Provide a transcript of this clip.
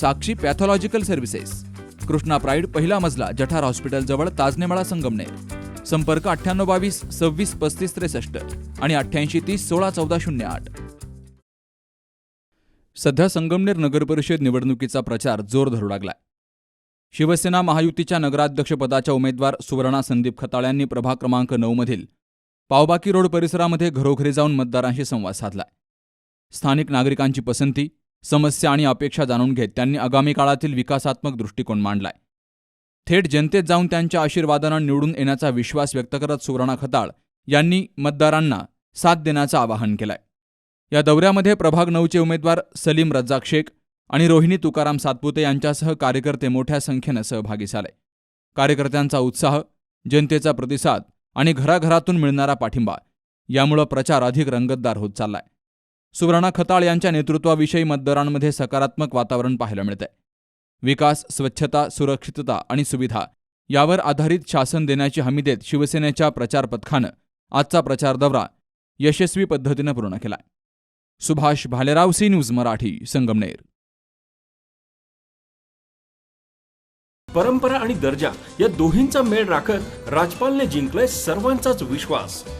Sakshi pathological services. Krishna pride पहिला मजला जठार hospital जवळ ताजनेमाळा संगमनेर. संपर्क अठ्ठ्याण्णव बावीस सव्वीस पस्तीस त्रेसष्ट आणि अठ्ठ्याऐंशी तीस सोळा चौदा शून्य आठ. सध्या संगमनेर नगरपरिषद निवडणुकीचा प्रचार जोर धरू लागलाय. शिवसेना महायुतीच्या नगराध्यक्षपदाच्या उमेदवार सुवर्णा संदीप खताळ्यांनी प्रभाग क्रमांक नऊ मधील पावबाकी रोड परिसरामध्ये घरोघरी जाऊन मतदारांशी संवाद साधलाय. स्थानिक नागरिकांची पसंती समस्या आणि अपेक्षा जाणून घेत त्यांनी आगामी काळातील विकासात्मक दृष्टिकोन मांडलाय. थेट जनतेत जाऊन त्यांच्या आशीर्वादानं निवडून येण्याचा विश्वास व्यक्त करत सुवर्णा खताळ यांनी मतदारांना साथ देण्याचं आवाहन केलंय. या दौऱ्यामध्ये प्रभाग नऊचे उमेदवार सलीम रज्जाक शेख आणि रोहिणी तुकाराम सातपुते यांच्यासह कार्यकर्ते मोठ्या संख्येनं सहभागी झाले. कार्यकर्त्यांचा उत्साह जनतेचा प्रतिसाद आणि घराघरातून मिळणारा पाठिंबा यामुळं प्रचार अधिक रंगतदार होत चाललाय. सुवर्णा खताळ यांच्या नेतृत्वाविषयी मतदारांमध्ये सकारात्मक वातावरण पाहायला मिळतंय. विकास स्वच्छता सुरक्षितता आणि सुविधा यावर आधारित शासन देण्याची हमी देत शिवसेनेच्या प्रचार पथकानं आजचा प्रचार दौरा यशस्वी पद्धतीनं पूर्ण केला सुभाष भालेराव सी न्यूज मराठी संगमनेर. परंपरा आणि दर्जा या दोन्हींचा मेळ राखत राजपालने जिंकलाय सर्वांचाच विश्वास.